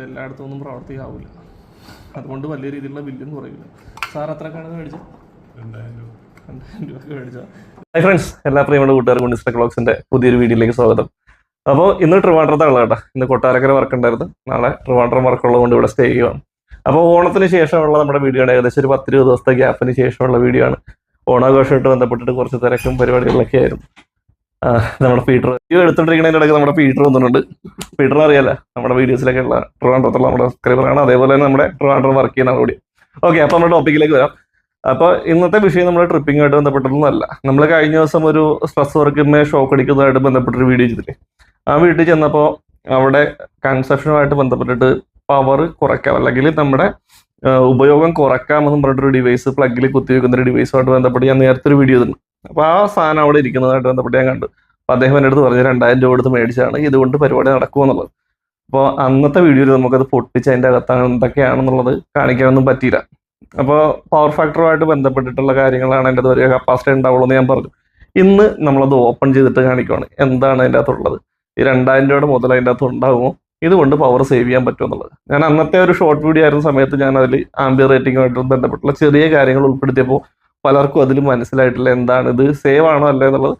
ഇത് എല്ലായിടത്തും ഒന്നും പ്രവർത്തിക്കാവില്ല. അതുകൊണ്ട് വലിയ രീതിയിലുള്ള ബില്ലും കുറയില്ല. സാർ എത്രക്കാണ് മേടിച്ചത്? രണ്ടായിരം രൂപ. രണ്ടായിരം മേടിച്ചത്? ഹൈ ഫ്രണ്ട്സ് എല്ലാ പ്രിയമുള്ള കൂട്ടുകാർക്കും ഡിസ്റ്റർ ക്ലോക്സിന്റെ പുതിയൊരു വീഡിയോയിലേക്ക് സ്വാഗതം. അപ്പോൾ ഇന്ന് ട്രിവാൻഡ്രത്താണ് കേട്ടോ. ഇന്ന് കൊട്ടാരക്കര വർക്ക് ഉണ്ടായിരുന്നു. നാളെ ട്രിവാൻഡ്രം വർക്ക് ഉള്ളതുകൊണ്ട് ഇവിടെ സ്റ്റേ ചെയ്യുവാണ്. അപ്പോൾ ഓണത്തിന് ശേഷമുള്ള നമ്മുടെ വീഡിയോ ആണ് ഏകദേശം ഒരു പത്തിരുപത് ദിവസത്തെ ഗ്യാപ്പിന് ശേഷമുള്ള വീഡിയോ ആണ്. ഓണാഘോഷമായിട്ട് ബന്ധപ്പെട്ടിട്ട് കുറച്ച് തിരക്കും പരിപാടികളൊക്കെ ആയിരുന്നു. നമ്മുടെ പീറ്റർ ഈ എടുത്തോണ്ടിരിക്കുന്നതിന്റെ ഇടയ്ക്ക് നമ്മുടെ പീറ്റർ വന്നിട്ടുണ്ട്. പീറ്റർ അറിയാലോ? നമ്മുടെ വീഡിയോസിലൊക്കെ ഉള്ള ട്രിവാൻഡ്രത്തുള്ള നമ്മുടെ സബ്സ്ക്രൈബറാണ് അതേപോലെ തന്നെ നമ്മുടെ ട്രിവാൻഡ്രം വർക്ക് ചെയ്യുന്ന കൂടി. ഓക്കെ അപ്പോൾ നമ്മുടെ ടോപ്പിക്കിലേക്ക് വരാം. അപ്പോൾ ഇന്നത്തെ വിഷയം നമ്മുടെ ട്രിപ്പിങ്ങുമായിട്ട് ബന്ധപ്പെട്ടതൊന്നുമല്ല. നമ്മൾ കഴിഞ്ഞ ദിവസം ഒരു സ്ട്രെസ് വർക്കിനെ ഷോക്ക് അടിക്കുന്നതായിട്ട് ബന്ധപ്പെട്ടൊരു വീഡിയോ ചെയ്തില്ലേ? ആ വീട്ടിൽ ചെന്നപ്പോൾ അവിടെ കൺസെപ്ഷനുമായിട്ട് ബന്ധപ്പെട്ടിട്ട് പവർ കുറയ്ക്കാം. അല്ലെങ്കിൽ നമ്മുടെ ഉപയോഗം കുറയ്ക്കാമെന്ന് പറഞ്ഞിട്ടൊരു ഡിവൈസ് പ്ലഗിൽ കുത്തിവെക്കുന്ന ഒരു ഡിവൈസുമായിട്ട് ബന്ധപ്പെട്ട് ഞാൻ നേരത്തെ ഒരു വീഡിയോ ചെയ്തിട്ടുണ്ട് അപ്പോൾ ആ സാധനം അവിടെ ഇരിക്കുന്നതായിട്ട് ബന്ധപ്പെട്ട് ഞാൻ കണ്ടു. അപ്പോൾ അദ്ദേഹം എന്റെ അടുത്ത് പറഞ്ഞു രണ്ടായിരം രൂപ എടുത്ത് മേടിച്ചാണ്. ഇതുകൊണ്ട് പരിപാടി നടക്കുമെന്നുള്ളത് അപ്പോൾ അന്നത്തെ വീഡിയോയിൽ നമുക്കത് പൊട്ടിച്ച് അതിന്റെ അകത്താണ് എന്തൊക്കെയാണെന്നുള്ളത് കാണിക്കാനൊന്നും പറ്റിയില്ല. അപ്പോൾ പവർ ഫാക്ടറുമായിട്ട് ബന്ധപ്പെട്ടിട്ടുള്ള കാര്യങ്ങളാണ് എന്റെ ഒരു കപ്പാസിറ്റി ഉണ്ടാവുള്ളൂ എന്ന് ഞാൻ പറഞ്ഞു. ഇന്ന് നമ്മളത് ഓപ്പൺ ചെയ്തിട്ട് കാണിക്കുവാണ്. എന്താണ് അതിന്റെ അകത്തുള്ളത്? ഈ രണ്ടായിരം രൂപയുടെ മുതൽ അതിന്റെ അകത്ത് ഉണ്ടാകുമോ ഇതുകൊണ്ട് പവർ സേവ് ചെയ്യാൻ പറ്റുമെന്നുള്ളത് ഞാൻ അന്നത്തെ ഒരു ഷോർട്ട് വീഡിയോ ആയിരുന്ന സമയത്ത് ഞാൻ അതിൽ ആംബിയർ റേറ്റിംഗുമായിട്ട് ബന്ധപ്പെട്ടുള്ള ചെറിയ കാര്യങ്ങൾ ഉൾപ്പെടുത്തിയപ്പോൾ പലർക്കും അതിൽ മനസ്സിലായിട്ടില്ല എന്താണ് ഇത് സേവ് ആണോ അല്ലേ എന്നുള്ളത്.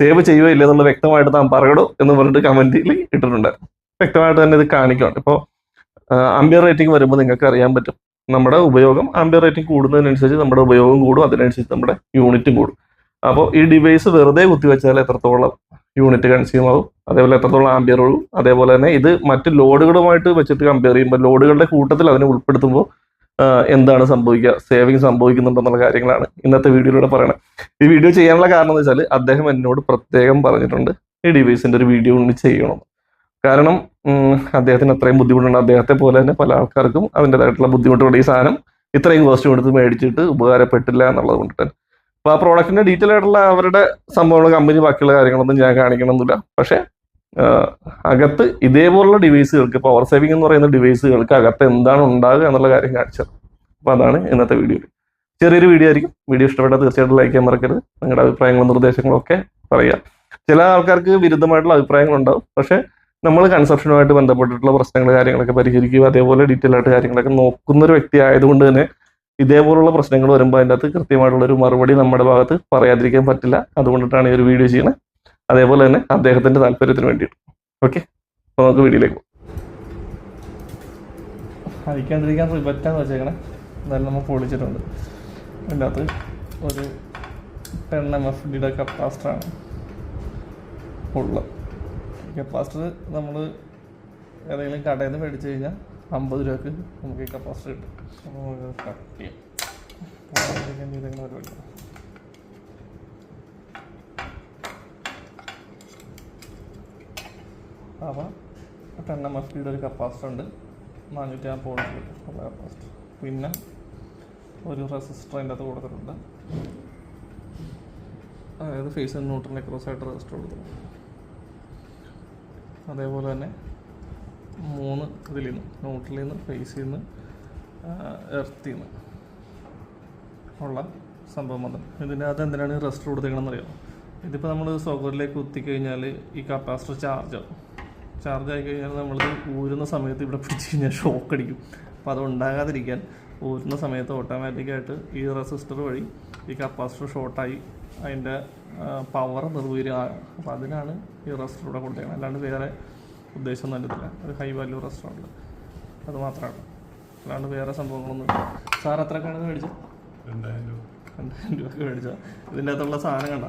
സേവ് ചെയ്യുമോ ഇല്ല എന്നുള്ളത് വ്യക്തമായിട്ട് താൻ പറയണോ എന്ന് പറഞ്ഞിട്ട് കമന്റിൽ ഇട്ടിട്ടുണ്ടായിരുന്നു വ്യക്തമായിട്ട് തന്നെ ഇത് കാണിക്കണം ഇപ്പോൾ അമ്പിയർ റേറ്റിംഗ് വരുമ്പോൾ നിങ്ങൾക്ക് അറിയാൻ പറ്റും. നമ്മുടെ ഉപയോഗം ആംബിയർ റേറ്റിംഗ് കൂടുന്നതിനനുസരിച്ച് നമ്മുടെ ഉപയോഗം കൂടും അതിനനുസരിച്ച് നമ്മുടെ യൂണിറ്റും കൂടും. അപ്പോൾ ഈ ഡിവൈസ് വെറുതെ കുത്തിവെച്ചാൽ എത്രത്തോളം യൂണിറ്റ് കൺസ്യൂം ആവും അതേപോലെ എത്രത്തോളം ആംബിയർ ഒഴുകും അതേപോലെ തന്നെ ഇത് മറ്റ് ലോഡുകളുമായിട്ട് വെച്ചിട്ട് കമ്പയർ ചെയ്യുമ്പോൾ ലോഡുകളുടെ കൂട്ടത്തിൽ അതിനെ ഉൾപ്പെടുത്തുമ്പോൾ എന്താണ് സംഭവിക്കുക സേവിങ് സംഭവിക്കുന്നുണ്ടെന്നുള്ള കാര്യങ്ങളാണ് ഇന്നത്തെ വീഡിയോയിലൂടെ പറയണത്. ഈ വീഡിയോ ചെയ്യാനുള്ള കാരണം എന്ന് വെച്ചാൽ അദ്ദേഹം എന്നോട് പ്രത്യേകം പറഞ്ഞിട്ടുണ്ട് ഈ ഡിവൈസിന്റെ ഒരു വീഡിയോ ഒന്ന് ചെയ്യണം. കാരണം അദ്ദേഹത്തിന് അത്രയും ബുദ്ധിമുട്ടുണ്ട്. അദ്ദേഹത്തെ പോലെ തന്നെ പല ആൾക്കാർക്കും അതിന്റെതായിട്ടുള്ള ബുദ്ധിമുട്ടുണ്ട് ഈ സാധനം ഇത്രയും കോസ്റ്റ് കൊടുത്ത് മേടിച്ചിട്ട് ഉപകാരപ്പെട്ടില്ല എന്നുള്ളത് കൊണ്ടിട്ട് അപ്പോൾ ആ പ്രോഡക്റ്റിന്റെ ഡീറ്റെയിൽ ആയിട്ടുള്ള അവരുടെ സംഭവങ്ങൾ കമ്പനി ബാക്കിയുള്ള കാര്യങ്ങളൊന്നും ഞാൻ കാണിക്കണമെന്നില്ല. പക്ഷേ അകത്ത് ഇതേപോലുള്ള ഡിവൈസുകൾക്ക് പവർ സേവിംഗ് എന്ന് പറയുന്ന ഡിവൈസുകൾക്ക് അകത്ത് എന്താണ് ഉണ്ടാകുക എന്നുള്ള കാര്യം കാണിച്ചത്. അപ്പോൾ അതാണ് ഇന്നത്തെ വീഡിയോ ചെറിയൊരു വീഡിയോ ആയിരിക്കും. വീഡിയോ ഇഷ്ടപ്പെട്ടാൽ തീർച്ചയായിട്ടും ലൈക്ക് ചെയ്യാൻ മറക്കരുത്. നിങ്ങളുടെ അഭിപ്രായങ്ങളും നിർദ്ദേശങ്ങളും ഒക്കെ പറയുക. ചില ആൾക്കാർക്ക് വിരുദ്ധമായിട്ടുള്ള അഭിപ്രായങ്ങളുണ്ടാവും. പക്ഷേ നമ്മൾ കൺസെപ്ഷനുമായിട്ട് ബന്ധപ്പെട്ടിട്ടുള്ള പ്രശ്നങ്ങൾ കാര്യങ്ങളൊക്കെ പരിഹരിക്കുക അതേപോലെ ഡീറ്റെയിൽ ആയിട്ട് കാര്യങ്ങളൊക്കെ നോക്കുന്ന ഒരു വ്യക്തി ആയതുകൊണ്ട് തന്നെ ഇതേപോലുള്ള പ്രശ്നങ്ങൾ വരുമ്പോൾ അതിന്റെ അകത്ത് കൃത്യമായിട്ടുള്ള ഒരു മറുപടി നമ്മുടെ ഭാഗത്ത് പറയാതിരിക്കാൻ പറ്റില്ല. അതുകൊണ്ടിട്ടാണ് ഈ ഒരു വീഡിയോ ചെയ്യുന്നത് അതേപോലെ തന്നെ അദ്ദേഹത്തിന്റെ താല്പര്യത്തിന് വേണ്ടിയിട്ട്. ഓക്കെ അപ്പോൾ നമുക്ക് വീഡിയോയിലേക്ക് പോകാം. അഴിക്കാണ്ടിരിക്കാൻ റിബറ്റാന്ന് വെച്ചേക്കണേ. എന്തായാലും നമ്മൾ പൊളിച്ചിട്ടുണ്ട് അതിന്റെ അകത്ത് ഒരു ടെൻ എം എഫ് ഡിയുടെ കപ്പാസിറ്ററാണ് ഉള്ളത്. കപ്പാസിറ്റർ നമ്മൾ ഏതെങ്കിലും കടയിൽ നിന്ന് മേടിച്ച് കഴിഞ്ഞാൽ അമ്പത് രൂപക്ക് നമുക്ക് ഈ കപ്പാസിറ്റർ കിട്ടും. കട്ട് ചെയ്യാം. പരിപാടി അപ്പോൾ ടെൻ എം എഫ് ഡിയുടെ ഒരു കപ്പാസിറ്റർ ഉണ്ട്. നാനൂറ്റി ആ ഉള്ള കപ്പാസിറ്റർ. പിന്നെ ഒരു റെസിസ്റ്റർ അതിന്റെ അകത്ത് കൊടുത്തിട്ടുണ്ട്. അതായത് ഫേസ് ന്യൂട്രലിന്റെ ക്രോസ് ആയിട്ട് റെസിസ്റ്റർ കൊടുത്തിട്ടുണ്ട്. അതേപോലെ തന്നെ മൂന്ന് ഇതിൽ നിന്ന് ന്യൂട്രലിൽ നിന്ന് ഫേസിൽ നിന്ന് എർത്തിൽ നിന്ന് ഉള്ള സംഭവം വന്നത്. ഇതിന്റെ അകത്ത് എന്തിനാണ് റെസ്റ്റർ കൊടുത്തേക്കണമെന്ന് അറിയാം ഇതിപ്പോൾ നമ്മൾ സോക്കറിലേക്ക് കുത്തിക്കഴിഞ്ഞാൽ ഈ കപ്പാസിറ്റർ ചാർജ് ആവും. ചാർജ് ആയി കഴിഞ്ഞാൽ നമ്മൾ ഊരുന്ന സമയത്ത് ഇവിടെ പിടിച്ച് കഴിഞ്ഞാൽ ഷോക്ക് അടിക്കും അപ്പോൾ അത് ഉണ്ടാകാതിരിക്കാൻ ഊരുന്ന സമയത്ത് ഓട്ടോമാറ്റിക്കായിട്ട് ഈ റെസിസ്റ്റർ വഴി ഈ കപ്പാസിറ്റർ ഷോർട്ടായി അതിന്റെ പവർ നിർവീര്യം അപ്പോൾ അതിനാണ് ഈ റെസ്റ്റർ ഇവിടെ കൊടുത്തേക്കുന്നത് അല്ലാണ്ട് വേറെ ഉദ്ദേശം നല്ലതില്ല ഒരു ഹൈ വാല്യൂ റെസ്റ്റോറന്റ് അത് മാത്രമാണ് അല്ലാണ്ട് വേറെ സംഭവങ്ങളൊന്നും സാർ എത്രക്കാണ് മേടിച്ചത്? രണ്ടായിരം രൂപ. രണ്ടായിരം രൂപ മേടിച്ചത്. ഇതിന്റെ അകത്തുള്ള സാധനം കണ്ട?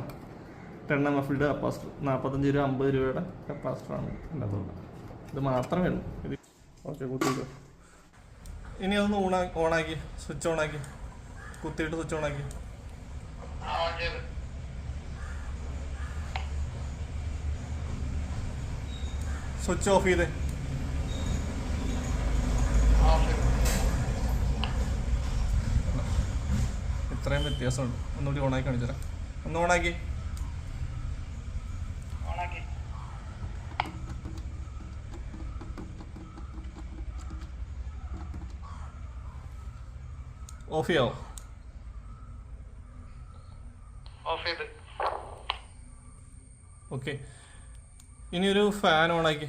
ടെൻ എം എഫ് കപ്പാസിറ്റർ നാൽപ്പത്തഞ്ച് രൂപ അമ്പത് രൂപയുടെ കപ്പാസിറ്ററാണ് ഇതിന്റെ ഇത് മാത്രമേ ഉള്ളൂ. ഓക്കെ കുത്തിയിട്ട്. ഇനി അതൊന്ന് ഓണാ ഓണാക്കി സ്വിച്ച് ഓണാക്കി. കുത്തിയിട്ട് സ്വിച്ച് ഓണാക്കി. സ്വിച്ച് ഓഫ് ചെയ്തേ. ഇത്രയും വ്യത്യാസമുണ്ട്. ഒന്നുകൂടി ഓണാക്കി കാണിച്ചു തരാം ഒന്ന് ഓണാക്കി. ഓഫ് ചെയ്യാവോ ഓഫ് ചെയ്ത് ഓക്കെ. ഇനി ഒരു ഫാൻ ഓണാക്കി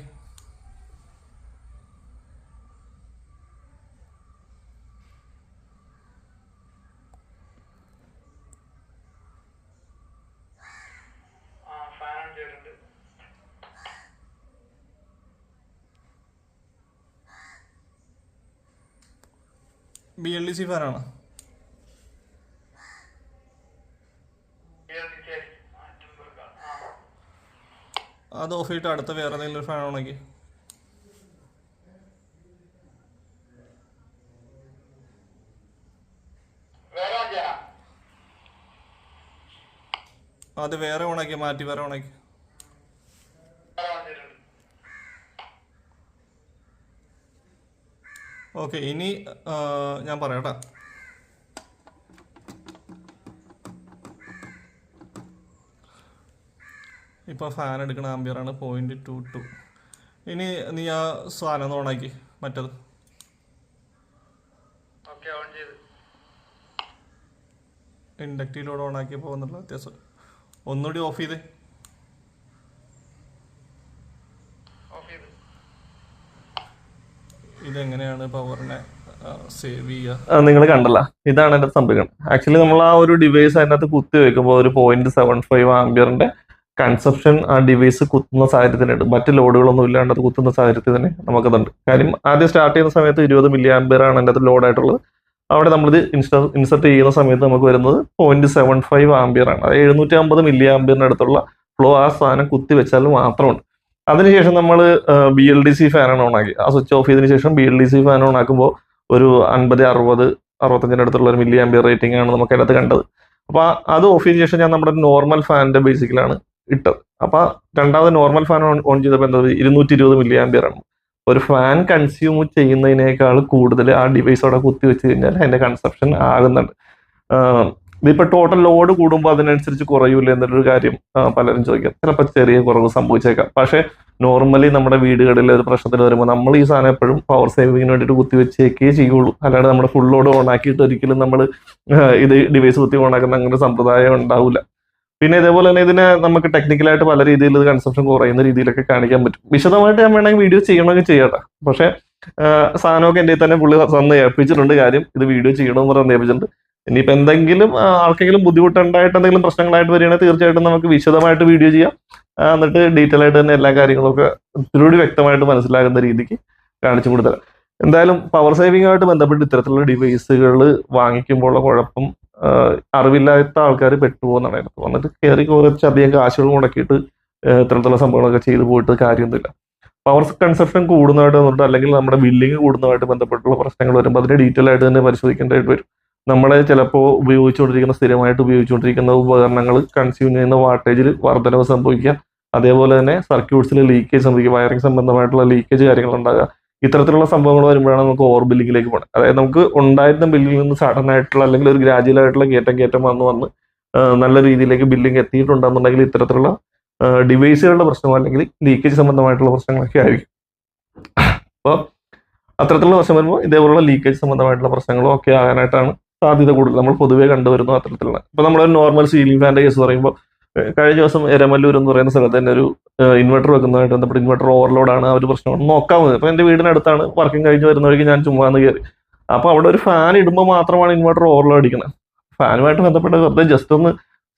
ബി എൽ ഡി സി ഫാനാണ് അത് ഓഫ് ചെയ്തിട്ട് അടുത്ത വേറെ ഏതെങ്കിലും ഫാൻ ഓൺ അത് വേറെ ഓണാക്കി മാറ്റി വേറെ ഓണാക്കി വേറെ ഓൺ ചെയ്തിട്ടുണ്ട് ഓക്കെ ഇനി ഞാൻ പറയാം ഇപ്പോൾ ഫാൻ എടുക്കുന്ന ആംബിയറാണ് പോയിന്റ് ടു ടു ഇനി നീ ആ സാധനം ഒന്ന് ഓണാക്കി മറ്റത്. ഇൻഡക്റ്റീവിലൂടെ ഓണാക്കി പോകുന്നുള്ള വ്യത്യാസം. ഒന്നുകൂടി ഓഫ് ചെയ്തേ. ഓഫ് ചെയ്ത്. ഇതെങ്ങനെയാണ് പവറിനെ സേവ് ചെയ്യുക? നിങ്ങൾ കണ്ടല്ല. ഇതാണ് എന്റെ സംഭവിക്കുന്നത് ആക്ച്വലി നമ്മൾ ആ ഒരു ഡിവൈസ് അതിനകത്ത് കുത്തി വെക്കുമ്പോൾ ഒരു പോയിന്റ് സെവൻ ഫൈവ് ആംബിയറിന്റെ കൺസെപ്ഷൻ ആ ഡിവൈസ് കുത്തുന്ന സാഹചര്യത്തിനുണ്ട്. മറ്റ് ലോഡുകളൊന്നും ഇല്ലാണ്ട് അത് കുത്തുന്ന സാഹചര്യത്തിൽ തന്നെ നമുക്കതുണ്ട്. കാര്യം ആദ്യം സ്റ്റാർട്ട് ചെയ്യുന്ന സമയത്ത് ഇരുപത് മില്ലി ആംബിയർ ആണ് അതിന്റെ അകത്ത് ലോഡായിട്ടുള്ളത് അവിടെ നമ്മളിത് ഇൻസ്റ്റ ഇൻസെർട്ട് ചെയ്യുന്ന സമയത്ത് നമുക്ക് വരുന്നത് പോയിന്റ് സെവൻ ഫൈവ് ആംബിയർ ആണ് അത് എഴുന്നൂറ്റി അമ്പത് മില്ലി ആംബിയറിന് അടുത്തുള്ള ഫ്ലോ ആ സാധനം കുത്തി വെച്ചാൽ മാത്രമുണ്ട്. അതിനുശേഷം നമ്മൾ ബി എൽ ഡി സി ഫാനാണ് ഓണാക്കി ആ സ്വിച്ച് ഓഫ് ചെയ്തതിനു ശേഷം B L D C fan ഓണാക്കുമ്പോൾ ഒരു അൻപത് അറുപത് അറുപത്തഞ്ചിന്റെ അടുത്തുള്ള ഒരു മില്ലി ആംബിയർ റേറ്റിംഗ് ആണ് നമുക്ക് അതിനകത്ത് കണ്ടത്. അപ്പോൾ അത് ഓഫ് ചെയ്തതിനു ശേഷം ഞാൻ നമ്മുടെ നോർമൽ ഫാനിന്റെ ബേസിക്കലാണ് ഇട്ടത്. അപ്പോൾ രണ്ടാമത് നോർമൽ ഫാൻ ഓൺ ഓൺ ചെയ്തപ്പോൾ എന്താ ഇരുന്നൂറ്റി ഇരുപത് മില്ലി ആംബിയർ ആണ്. ഒരു ഫാൻ കൺസ്യൂം ചെയ്യുന്നതിനേക്കാൾ കൂടുതൽ ആ ഡിവൈസ് അവിടെ കുത്തി വെച്ച് കഴിഞ്ഞാൽ അതിന്റെ കൺസപ്ഷൻ ആകുന്നുണ്ട്. ഇതിപ്പോ ടോട്ടൽ ലോഡ് കൂടുമ്പോൾ അതിനനുസരിച്ച് കുറയൂല എന്നൊരു കാര്യം പലരും ചോദിക്കാം. ചിലപ്പോൾ ചെറിയ കുറവ് സംഭവിച്ചേക്കാം. പക്ഷേ നോർമലി നമ്മുടെ വീടുകളിൽ ഒരു പ്രശ്നത്തിൽ വരുമ്പോൾ നമ്മൾ ഈ സാധനം എപ്പോഴും പവർ സേവിങ്ങിന് വേണ്ടിയിട്ട് കുത്തി വെച്ചേക്കേ ചെയ്യുള്ളൂ. അല്ലാണ്ട് നമ്മുടെ ഫുൾ ലോഡ് ഓൺ ആക്കിയിട്ട് ഒരിക്കലും നമ്മൾ ഇത് ഡിവൈസ് കുത്തി ഓൺ ആക്കുന്ന അങ്ങനെ സമ്പ്രദായം ഉണ്ടാവില്ല പിന്നെ ഇതേപോലെ തന്നെ ഇതിനെ നമുക്ക് ടെക്നിക്കലായിട്ട് പല രീതിയിൽ ഇത് കൺസപ്ഷൻ കുറയുന്ന രീതിയിലൊക്കെ കാണിക്കാൻ പറ്റും. വിശദമായിട്ട് ഞാൻ വേണമെങ്കിൽ വീഡിയോ ചെയ്യണമെങ്കിൽ ചെയ്യട്ടെ. പക്ഷേ സാധനമൊക്കെ എന്റെ തന്നെ പുള്ളി തന്ന് ഏൽപ്പിച്ചിട്ടുണ്ട് കാര്യം. ഇത് വീഡിയോ ചെയ്യണമെന്ന് പറഞ്ഞ് ഏൽപ്പിച്ചിട്ടുണ്ട്. ഇനിയിപ്പോൾ എന്തെങ്കിലും ആർക്കെങ്കിലും ബുദ്ധിമുട്ടുണ്ടായിട്ട് എന്തെങ്കിലും പ്രശ്നങ്ങളായിട്ട് വരികയാണെങ്കിൽ തീർച്ചയായിട്ടും നമുക്ക് വിശദമായിട്ട് വീഡിയോ ചെയ്യാം. എന്നിട്ട് ഡീറ്റെയിൽ ആയിട്ട് തന്നെ എല്ലാ കാര്യങ്ങളൊക്കെ ഒത്തിരി വ്യക്തമായിട്ട് മനസ്സിലാകുന്ന രീതിക്ക് കാണിച്ചു കൊടുത്തരാം. എന്തായാലും പവർ സേവിംഗ് ആയിട്ട് ബന്ധപ്പെട്ട് ഇത്തരത്തിലുള്ള ഡിവൈസുകൾ വാങ്ങിക്കുമ്പോഴുള്ള കുഴപ്പം അറിവില്ലാത്ത ആൾക്കാർ പെട്ടുപോകുന്നതാണ് അതിനകത്ത് വന്നിട്ട് കയറി കുറച്ച് അധികം കാശുകൾ മുടക്കിയിട്ട് ഇത്തരത്തിലുള്ള സംഭവങ്ങളൊക്കെ ചെയ്തു പോയിട്ട് കാര്യമൊന്നുമില്ല. പവർ കൺസപ്ഷൻ കൂടുന്നതായിട്ട് വന്നിട്ട് അല്ലെങ്കിൽ നമ്മുടെ ബില്ലിംഗ് കൂടുന്നതായിട്ട് ബന്ധപ്പെട്ടുള്ള പ്രശ്നങ്ങൾ വരുമ്പോൾ അതിന് ഡീറ്റെയിൽ ആയിട്ട് തന്നെ പരിശോധിക്കേണ്ടതായിട്ട് വരും. നമ്മളെ ചിലപ്പോൾ ഉപയോഗിച്ചുകൊണ്ടിരിക്കുന്ന സ്ഥിരമായിട്ട് ഉപയോഗിച്ചുകൊണ്ടിരിക്കുന്ന ഉപകരണങ്ങൾ കൺസ്യൂം ചെയ്യുന്ന വാട്ടേജിൽ വർധനവ് സംഭവിക്കുക. അതേപോലെ തന്നെ സർക്യൂട്ട്സിൽ ലീക്കേജ് സംഭവിക്കുക വയറിംഗ് സംബന്ധമായിട്ടുള്ള ലീക്കേജ് കാര്യങ്ങൾ ഉണ്ടാകുക ഇത്തരത്തിലുള്ള സംഭവങ്ങൾ വരുമ്പോഴാണ് നമുക്ക് ഓവർ ബില്ലിങ്ങിലേക്ക് പോകുന്നത് അതായത് നമുക്ക് ഉണ്ടായിരുന്ന ബില്ലിൽ നിന്ന് സഡൻ ആയിട്ടുള്ള അല്ലെങ്കിൽ ഒരു ഗ്രാജുവൽ ആയിട്ടുള്ള കയറ്റം കയറ്റം വന്ന് വന്ന് നല്ല രീതിയിലേക്ക് ബില്ലിംഗ് എത്തിയിട്ടുണ്ടെന്നുണ്ടെങ്കിൽ ഇത്തരത്തിലുള്ള ഡിവൈസുകളുടെ പ്രശ്നം അല്ലെങ്കിൽ ലീക്കേജ് സംബന്ധമായിട്ടുള്ള പ്രശ്നങ്ങളൊക്കെ ആയിരിക്കും. അപ്പോൾ അത്തരത്തിലുള്ള പ്രശ്നം വരുമ്പോൾ ഇതേപോലുള്ള ലീക്കേജ് സംബന്ധമായിട്ടുള്ള പ്രശ്നങ്ങളോ ഒക്കെ ആകാനായിട്ടാണ് സാധ്യത കൂടുതൽ നമ്മൾ പൊതുവേ കണ്ടുവരുന്ന അത്തരത്തിലുള്ള ഇപ്പൊ നമ്മളൊരു നോർമൽ സീലിംഗ് ഫാന്റെ കേസ് പറയുമ്പോൾ കഴിഞ്ഞ ദിവസം എരമല്ലൂർ എന്ന് പറയുന്ന സ്ഥലത്ത് തന്നെ ഒരു ഇൻവെർട്ടർ വെക്കുന്നതായിട്ട് ബന്ധപ്പെട്ട് ഇൻവെർട്ടർ ഓവർലോഡാണ് ആ ഒരു പ്രശ്നം അപ്പൊ എന്റെ വീടിനടുത്താണ് വർക്കിംഗ് കഴിഞ്ഞ് വരുന്ന വഴിക്ക് ഞാൻ ചുമ്മാ എന്ന് കയറി. അപ്പൊ അവിടെ ഒരു ഫാൻ ഇടുമ്പോൾ മാത്രമാണ് ഇൻവെർട്ടർ ഓവർലോഡ് അടിക്കുന്നത് ഫാനുമായിട്ട് ബന്ധപ്പെട്ട് വെറുതെ ജസ്റ്റ് ഒന്ന്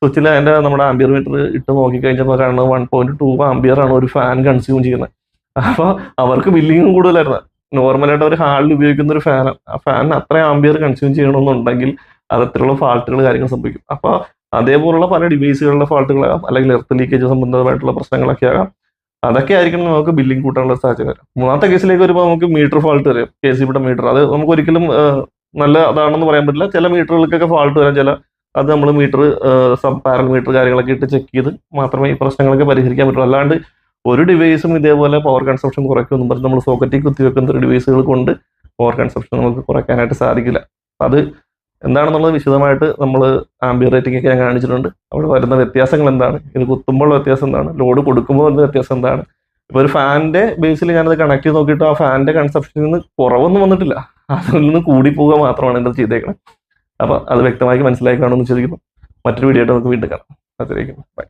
സ്വിച്ചിൽ അതിന്റെ നമ്മുടെ ആംബിയർ മീറ്റർ ഇട്ട് നോക്കി കഴിഞ്ഞപ്പോൾ കാണുന്നത് വൺ പോയിന്റ് ടു ആംബിയർ ആണ് ഒരു ഫാൻ കൺസ്യൂം ചെയ്യുന്നത്. അപ്പോൾ അവർക്ക് ബില്ലിങ്ങും കൂടുതലായിരുന്നു. നോർമലായിട്ട് അവർ ഹാളിൽ ഉപയോഗിക്കുന്ന ഒരു ഫാൻ ആ. ഫാനിന് അത്ര ആംബിയർ കൺസ്യൂം ചെയ്യണമെന്നുണ്ടെങ്കിൽ അത് ഫാൾട്ടുകൾ കാര്യങ്ങൾ സംഭവിക്കും. അപ്പോൾ അതേപോലുള്ള പല ഡിവൈസുകളുടെ ഫാൾട്ടുകളാകാം അല്ലെങ്കിൽ എർത്ത് ലീക്കേജ് സംബന്ധമായിട്ടുള്ള പ്രശ്നങ്ങളൊക്കെ ആകാം. അതൊക്കെ ആയിരിക്കണം നമുക്ക് ബില്ലിംഗ് കൂട്ടാനുള്ള സാഹചര്യം മൂന്നാമത്തെ കേസിലേക്ക് വരുമ്പോൾ നമുക്ക് മീറ്റർ ഫാൾട്ട് വരും. കെ സി ബിയുടെ മീറ്റർ അത് നമുക്ക് ഒരിക്കലും നല്ല അതാണെന്ന് പറയാൻ പറ്റില്ല. ചില മീറ്ററുകൾക്കൊക്കെ ഫാൾട്ട് വരാം ചില അത് നമ്മൾ മീറ്റർ സബ് പാരൽ മീറ്റർ കാര്യങ്ങളൊക്കെ ഇട്ട് ചെക്ക് ചെയ്ത് മാത്രമേ ഈ പ്രശ്നങ്ങളൊക്കെ പരിഹരിക്കാൻ പറ്റുള്ളൂ. അല്ലാണ്ട് ഒരു ഡിവൈസും ഇതേപോലെ പവർ കൺസപ്ഷൻ കുറയ്ക്കുമെന്നും പറഞ്ഞ് നമ്മൾ സോക്കറ്റിൽ കുത്തിവെക്കുന്ന ഡിവൈസുകൾ കൊണ്ട് പവർ കൺസപ്ഷൻ നമുക്ക് കുറയ്ക്കാനായിട്ട് സാധിക്കില്ല. അത് എന്താണെന്നുള്ളത് വിശദമായിട്ട് നമ്മൾ ആംബിയർ റേറ്റിംഗ് ഒക്കെ ഞാൻ കാണിച്ചിട്ടുണ്ട്. അവിടെ വരുന്ന വ്യത്യാസങ്ങൾ എന്താണ്? ഇത് കുത്തുമ്പോൾ വ്യത്യാസം എന്താണ്? ലോഡ് കൊടുക്കുമ്പോൾ വരുന്ന വ്യത്യാസം എന്താണ്? ഇപ്പോൾ ഒരു ഫാനിന്റെ ബേസിൽ ഞാനത് കണക്ട് ചെയ്ത് നോക്കിയിട്ട് ആ ഫാനിന്റെ കൺസപ്ഷനിൽ നിന്ന് കുറവൊന്നും വന്നിട്ടില്ല. അതിൽ നിന്ന് കൂടി പോവുക മാത്രമാണ് എന്റെ ചെയ്തേക്കുന്നത് അപ്പോൾ അത് വ്യക്തമായി മനസ്സിലാക്കി കാണുമെന്ന് ചോദിക്കുന്നു മറ്റൊരു വീഡിയോ ആയിട്ട് നമുക്ക് വീണ്ടും കാണാം. അതിലേക്ക് ബൈ